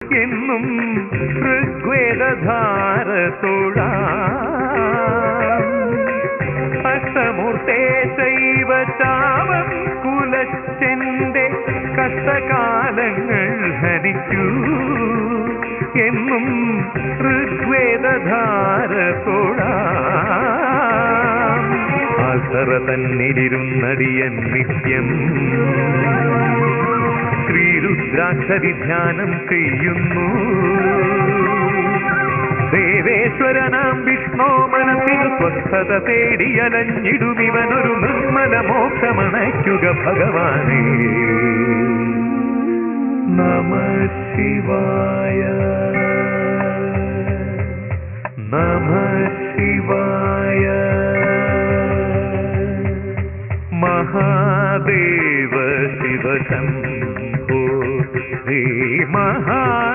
എന്നും ഋഗ്വേദധാര തൊഴാം അഷ്ടമൂർത്തേശൈവ ചാവം കുലച്ചെന്റെ കഷ്ടകാലങ്ങൾ ഹരിച്ചു. എന്നും ഋഗ്വേദധാര തൊഴാം അസറ നിത്യം ശ്രീരുദ്രാക്ഷരി ധ്യാനം ചെയ്യുന്നു. ദേവേശ്വരനാം വിഷ്ണോ മനസ്സിൽ സ്വസ്ഥത തേടിയലഞ്ഞിടുമിവനൊരു നിർമ്മല മോക്ഷമണയ്ക്കുക ഭഗവാനെ. നമ ശിവായ. നമ ശിവായ. മഹാദേവ ശിവശംഭോ ശ്രീ മഹാ